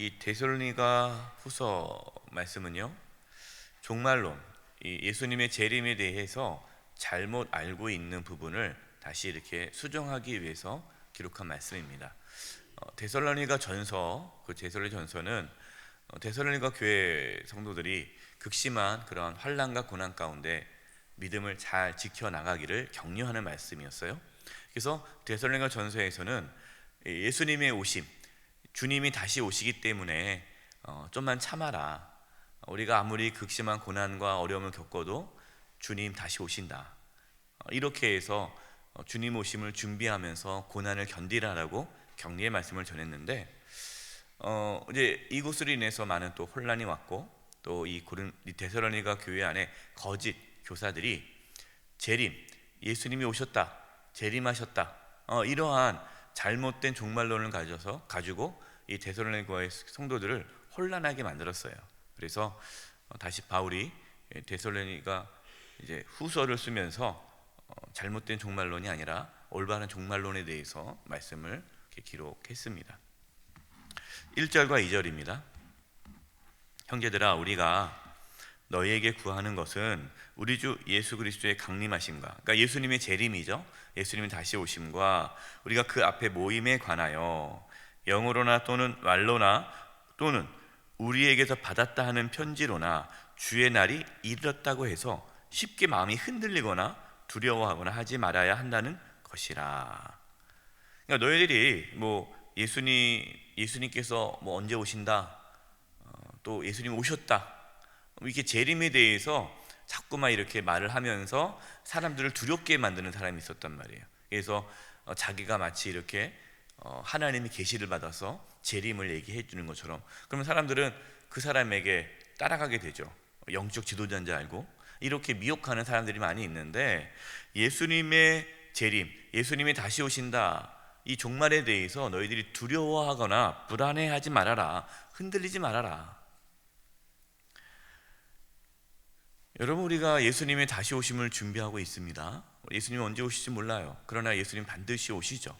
이 데살로니가 후서 말씀은요. 이 예수님의 재림에 대해서 잘못 알고 있는 부분을 다시 이렇게 수정하기 위해서 기록한 말씀입니다. 어, 데살로니가 전서, 그 데살로니 전서는 어, 데살로니가 교회 성도들이 극심한 그런 환란과 고난 가운데 믿음을 잘 지켜 나가기를 격려하는 말씀이었어요. 그래서 데살로니가 전서에서는 예수님의 오심, 주님이 다시 오시기 때문에 어, 좀만 참아라. 우리가 아무리 극심한 고난과 어려움을 겪어도 주님 다시 오신다. 어, 이렇게 해서 어, 주님 오심을 준비하면서 고난을 견디라라고 격려의 말씀을 전했는데 어, 이제 이곳으로 인해서 많은 또 혼란이 왔고 또 이 데살로니가 교회 안에 거짓 교사들이 재림 예수님이 오셨다 재림하셨다 어, 이러한 잘못된 종말론을 가져서 가지고 이 데살로니가의 성도들을 혼란하게 만들었어요. 그래서 어, 다시 바울이 데살로니가 이제 후서를 쓰면서 어, 잘못된 종말론이 아니라 올바른 종말론에 대해서 말씀을 기록했습니다. 1절과 2절입니다. 형제들아 우리가 너희에게 구하는 것은 우리 주 예수 그리스도의 강림하심과 그러니까 예수님의 재림이죠. 예수님의 다시 오심과 우리가 그 앞에 모임에 관하여 영어로나 또는 말로나 또는 우리에게서 받았다 하는 편지로나 주의 날이 이르렀다고 해서 쉽게 마음이 흔들리거나 두려워하거나 하지 말아야 한다는 것이라. 그러니까 너희들이 뭐 예수님 예수님께서 뭐 언제 오신다, 어, 또 예수님 오셨다 뭐 이렇게 재림에 대해서 자꾸만 이렇게 말을 하면서 사람들을 두렵게 만드는 사람이 있었단 말이에요. 그래서 어, 자기가 마치 이렇게 어, 하나님의 계시를 받아서 재림을 얘기해 주는 것처럼 그러면 사람들은 그 사람에게 따라가게 되죠. 영적 지도자인 줄 알고 이렇게 미혹하는 사람들이 많이 있는데 예수님의 재림, 예수님이 다시 오신다. 이 종말에 대해서 너희들이 두려워하거나 불안해하지 말아라. 흔들리지 말아라. 여러분 우리가 예수님의 다시 오심을 준비하고 있습니다. 예수님 언제 오실지 몰라요. 그러나 예수님 반드시 오시죠.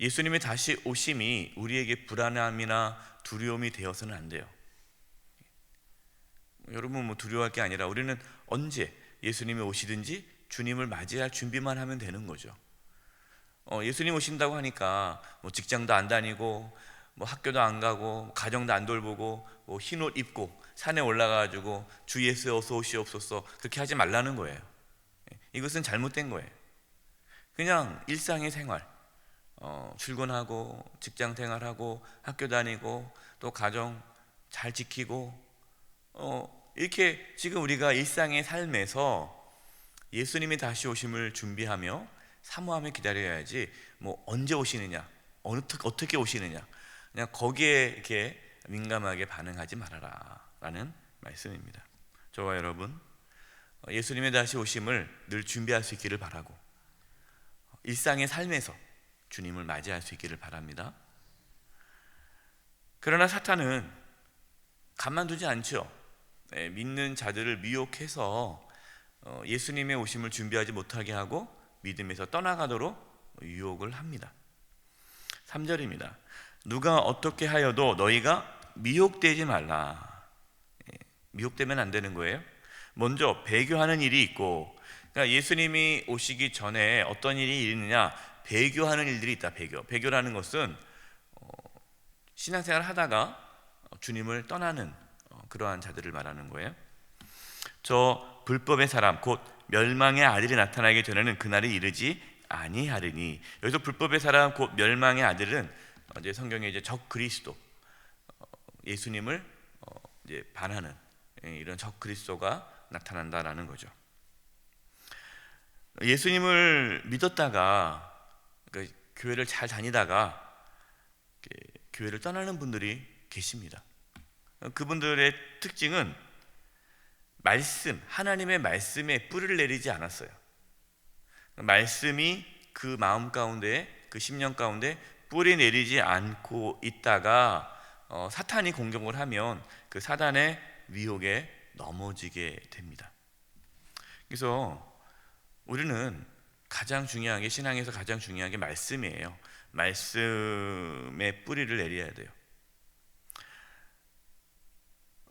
예수님의 다시 오심이 우리에게 불안함이나 두려움이 되어서는 안 돼요. 여러분 뭐 두려워할 게 아니라 우리는 언제 예수님이 오시든지 주님을 맞이할 준비만 하면 되는 거죠. 어, 예수님 오신다고 하니까 뭐 직장도 안 다니고 뭐 학교도 안 가고 뭐 가정도 안 돌보고 뭐 흰옷 입고 산에 올라가지고 주 예수 어서 오시옵소서 그렇게 하지 말라는 거예요. 이것은 잘못된 거예요. 그냥 일상의 생활, 어, 출근하고 직장 생활하고 학교 다니고 또 가정 잘 지키고 어, 이렇게 지금 우리가 일상의 삶에서 예수님이 다시 오심을 준비하며 사모하며 기다려야지 뭐 언제 오시느냐 어떻게 어떻게 오시느냐 그냥 거기에 이렇게 민감하게 반응하지 말아라라는 말씀입니다. 저와 여러분 예수님의 다시 오심을 늘 준비할 수 있기를 바라고 일상의 삶에서 주님을 맞이할 수 있기를 바랍니다. 그러나 사탄은 가만두지 않죠. 네, 믿는 자들을 미혹해서 어, 예수님의 오심을 준비하지 못하게 하고 믿음에서 떠나가도록 유혹을 합니다. 3절입니다. 누가 어떻게 하여도 너희가 미혹되지 말라. 예, 미혹되면 안 되는 거예요. 먼저 배교하는 일이 있고 그러니까 예수님이 오시기 전에 어떤 일이 있느냐 배교하는 일들이 있다. 배교. 배교라는 것은 어, 신앙생활 하다가 주님을 떠나는 어, 그러한 자들을 말하는 거예요. 저 불법의 사람 곧 멸망의 아들이 나타나기 전에는 그날이 이르지 아니하리니 여기서 불법의 사람 곧 멸망의 아들은 이제 성경에 이제 적 그리스도 어, 예수님을 이제 반하는 예, 이런 적 그리스도가 나타난다라는 거죠. 예수님을 믿었다가 그 교회를 잘 다니다가 교회를 떠나는 분들이 계십니다. 그분들의 특징은 말씀, 하나님의 말씀에 뿌리를 내리지 않았어요. 말씀이 그 마음 가운데, 그 심령 가운데 뿌리 내리지 않고 있다가 어, 사탄이 공격을 하면 그 사단의 위혹에 넘어지게 됩니다. 그래서 우리는 가장 중요한 게 신앙에서 가장 중요한 게 말씀이에요. 말씀의 뿌리를 내려야 돼요.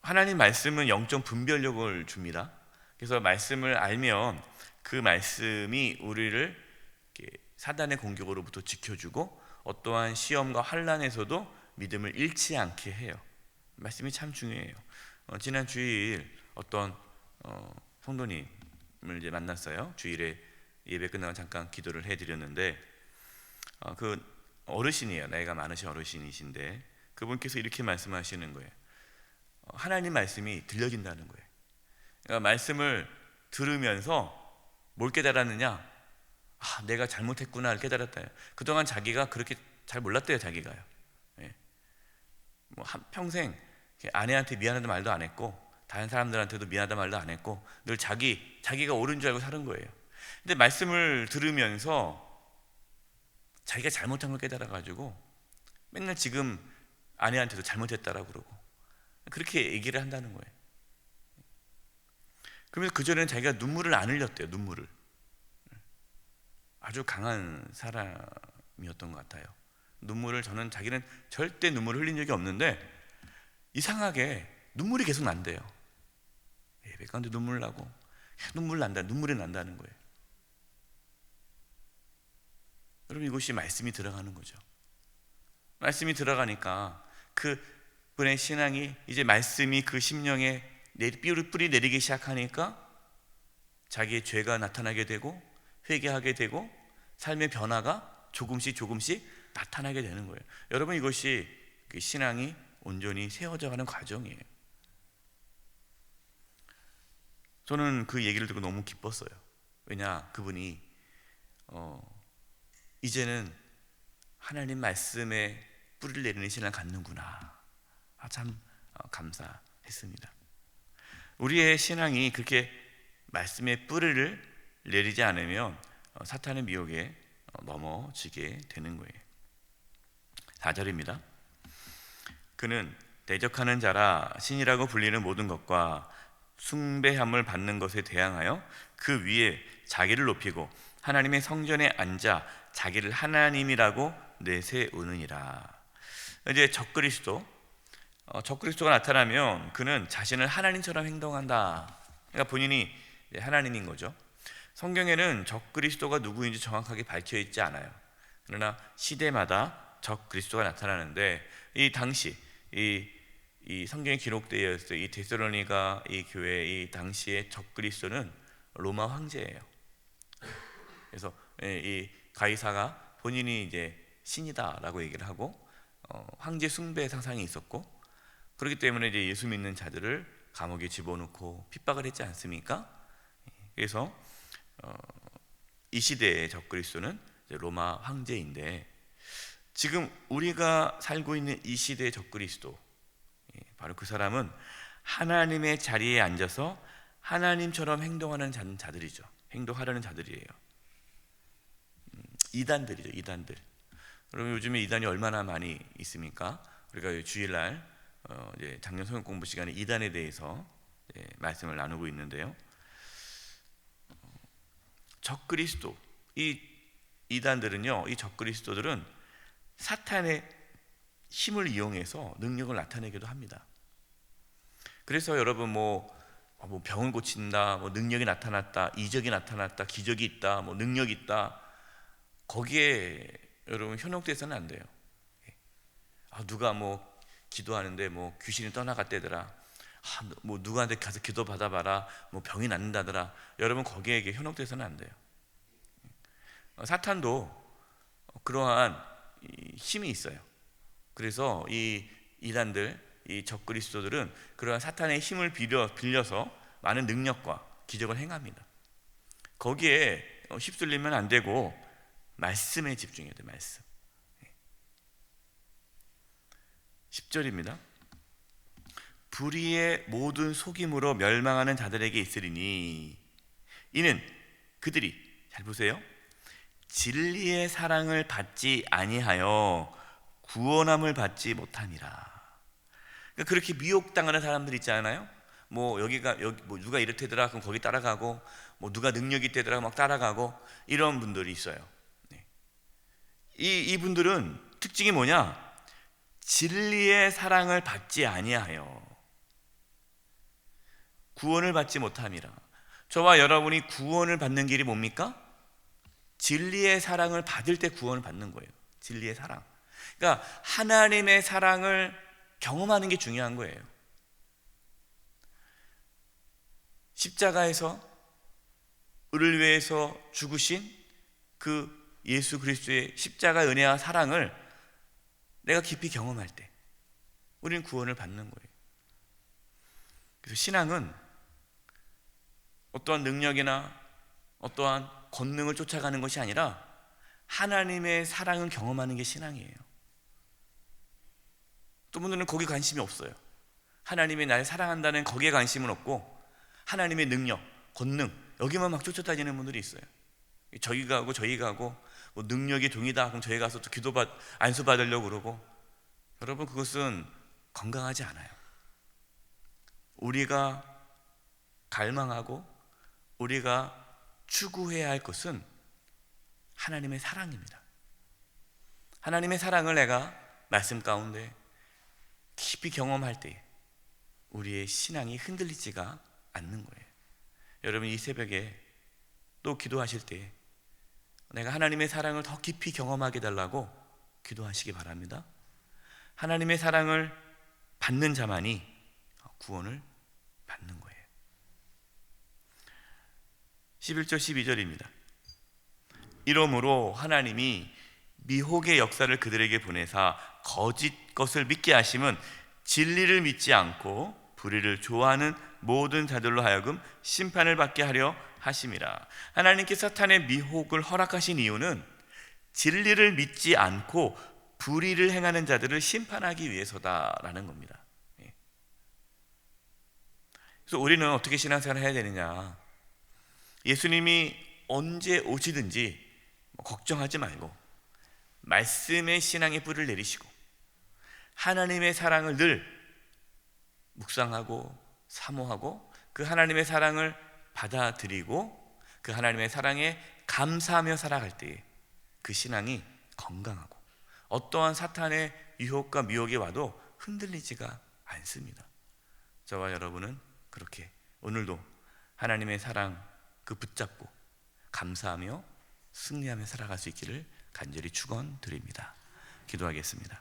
하나님 말씀은 영적 분별력을 줍니다. 그래서 말씀을 알면 그 말씀이 우리를 사단의 공격으로부터 지켜주고 어떠한 시험과 환란에서도 믿음을 잃지 않게 해요. 말씀이 참 중요해요. 어, 지난 주일 어떤 어, 성도님을 이제 만났어요. 주일에 예배 끝나고 잠깐 기도를 해드렸는데 어, 그 어르신이에요. 나이가 많으신 어르신이신데 그분께서 이렇게 말씀하시는 거예요. 어, 하나님 말씀이 들려진다는 거예요. 그러니까 말씀을 들으면서 뭘 깨달았느냐? 아, 내가 잘못했구나를 깨달았다요. 그동안 자기가 그렇게 잘 몰랐대요, 자기가요. 예. 뭐 한 평생 아내한테 미안하다 말도 안 했고 다른 사람들한테도 미안하다 말도 안 했고 늘 자기 자기가 옳은 줄 알고 사는 거예요. 근데 말씀을 들으면서 자기가 잘못한 걸 깨달아 가지고 맨날 지금 아내한테도 잘못했다라고 그러고 그렇게 얘기를 한다는 거예요. 그러면 그전에는 자기가 눈물을 안 흘렸대요. 눈물을. 아주 강한 사람이었던 것 같아요. 눈물을 저는 자기는 절대 눈물을 흘린 적이 없는데 이상하게 눈물이 계속 난대요. 예배 가운데 눈물 나고 눈물 난다. 눈물이 난다는 거예요. 여러분 이것이 말씀이 들어가는 거죠. 말씀이 들어가니까 그 분의 신앙이 이제 말씀이 그 심령에 뿌리 내리기 시작하니까 자기의 죄가 나타나게 되고 회개하게 되고 삶의 변화가 조금씩 조금씩 나타나게 되는 거예요. 여러분 이것이 그 신앙이 온전히 세워져 가는 과정이에요. 저는 그 얘기를 듣고 너무 기뻤어요. 왜냐 그분이 어, 이제는 하나님 말씀에 뿌리를 내리는 신앙을 갖는구나. 아, 참 어, 감사했습니다. 우리의 신앙이 그렇게 말씀의 뿌리를 내리지 않으면 어, 사탄의 미혹에 어, 넘어지게 되는 거예요. 4절입니다. 그는 대적하는 자라 신이라고 불리는 모든 것과 숭배함을 받는 것에 대항하여 그 위에 자기를 높이고 하나님의 성전에 앉아 자기를 하나님이라고 내세우느니라. 이제 적그리스도 어, 적그리스도가 나타나면 그는 자신을 하나님처럼 행동한다. 그러니까 본인이 하나님인 거죠. 성경에는 적그리스도가 누구인지 정확하게 밝혀 있지 않아요. 그러나 시대마다 적그리스도가 나타나는데 이 당시 이, 이 성경에 기록되어 있어요. 이 데살로니가 이 교회 이 당시의 적그리스도는 로마 황제예요. 그래서 예, 이 가이사가 본인이 이제 신이다라고 얘기를 하고 어, 황제 숭배 상상이 있었고 그렇기 때문에 이제 예수 믿는 자들을 감옥에 집어넣고 핍박을 했지 않습니까? 그래서 어, 이 시대의 적그리스도는 로마 황제인데 지금 우리가 살고 있는 이 시대의 적그리스도 예, 바로 그 사람은 하나님의 자리에 앉아서 하나님처럼 행동하는 자들이죠. 행동하려는 자들이에요. 음, 이단들이죠. 이단들. 그러면 요즘에 이단이 얼마나 많이 있습니까? 우리가 주일날 어, 작년 성경 공부 시간에 이단에 대해서 예, 말씀을 나누고 있는데요. 적그리스도 이 이단들은요, 이 적그리스도들은 사탄의 힘을 이용해서 능력을 나타내기도 합니다. 그래서 여러분 뭐, 어, 뭐 병을 고친다, 뭐 능력이 나타났다, 이적이 나타났다, 기적이 있다, 뭐 능력이 있다. 거기에 여러분 현혹돼서는 안 돼요. 아, 누가 뭐 기도하는데 뭐 귀신이 떠나갔대더라. 아, 뭐 누구한테 가서 기도 받아봐라. 뭐 병이 낫는다더라. 여러분 거기에 현혹돼서는 안 돼요. 어, 사탄도 그러한 힘이 있어요. 그래서 이 이단들, 이 적그리스도들은 그러한 사탄의 힘을 빌려, 빌려서 많은 능력과 기적을 행합니다. 거기에 휩쓸리면 안 되고 말씀에 집중해야 돼, 말씀. 10절입니다. 불의의 모든 속임으로 멸망하는 자들에게 있으리니 이는 그들이 잘 보세요. 진리의 사랑을 받지 아니하여 구원함을 받지 못하니라. 그러니까 그렇게 미혹당하는 사람들 있잖아요. 뭐 여기가 여기 뭐 누가 이렇대더라 그럼 거기 따라가고 뭐 누가 능력이 있대더라 막 따라가고 이런 분들이 있어요. 네. 이 이분들은 특징이 뭐냐? 진리의 사랑을 받지 아니하여 구원을 받지 못함이라. 저와 여러분이 구원을 받는 길이 뭡니까? 진리의 사랑을 받을 때 구원을 받는 거예요. 진리의 사랑. 그러니까 하나님의 사랑을 경험하는 게 중요한 거예요. 십자가에서 우리를 위해서 죽으신 그 예수 그리스도의 십자가 은혜와 사랑을 내가 깊이 경험할 때 우리는 구원을 받는 거예요. 그래서 신앙은 어떠한 능력이나 어떠한 권능을 쫓아가는 것이 아니라 하나님의 사랑을 경험하는 게 신앙이에요. 또 분들은 거기 관심이 없어요. 하나님이 나를 사랑한다는 거기에 관심은 없고 하나님의 능력, 권능 여기만 막 쫓아다니는 분들이 있어요. 저기 가고 저기 가고 뭐 능력이 동이다 그럼 저희 가서 또 기도받 안수 받으려고 그러고 여러분 그것은 건강하지 않아요. 우리가 갈망하고 우리가 추구해야 할 것은 하나님의 사랑입니다. 하나님의 사랑을 내가 말씀 가운데 깊이 경험할 때 우리의 신앙이 흔들리지가 않는 거예요. 여러분 이 새벽에 또 기도하실 때 내가 하나님의 사랑을 더 깊이 경험하게 달라고 기도하시기 바랍니다. 하나님의 사랑을 받는 자만이 구원을 받는 거예요. 11절 12절입니다. 이러므로 하나님이 미혹의 역사를 그들에게 보내사 거짓 것을 믿게 하심은 진리를 믿지 않고 불의를 좋아하는 모든 자들로 하여금 심판을 받게 하려 하심이라. 하나님께 사탄의 미혹을 허락하신 이유는 진리를 믿지 않고 불의를 행하는 자들을 심판하기 위해서다라는 겁니다. 예. 그래서 우리는 어떻게 신앙생활을 해야 되느냐? 예수님이 언제 오시든지 뭐 걱정하지 말고 말씀의 신앙의 뿌리를 내리시고 하나님의 사랑을 늘 묵상하고 사모하고 그 하나님의 사랑을 받아들이고 그 하나님의 사랑에 감사하며 살아갈 때그 신앙이 건강하고 어떠한 사탄의 유혹과 미혹이 와도 흔들리지가 않습니다. 저와 여러분은 그렇게 오늘도 하나님의 사랑 그 붙잡고 감사하며 승리하며 살아갈 수 있기를 간절히 축원드립니다. 기도하겠습니다.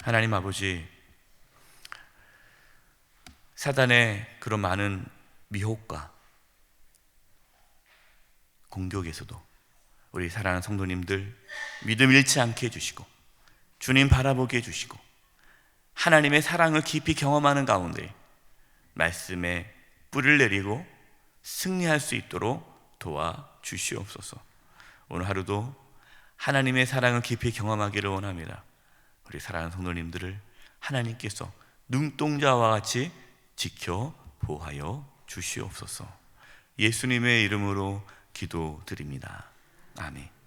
하나님 아버지 사단의 그런 많은 미혹과 공격에서도 우리 사랑하는 성도님들 믿음 잃지 않게 해주시고 주님 바라보게 해주시고 하나님의 사랑을 깊이 경험하는 가운데 말씀에 뿌리를 내리고 승리할 수 있도록 도와 주시옵소서. 오늘 하루도 하나님의 사랑을 깊이 경험하기를 원합니다. 우리 사랑하는 성도님들을 하나님께서 눈동자와 같이 지켜 보하여 주시옵소서. 예수님의 이름으로 기도드립니다. 아멘.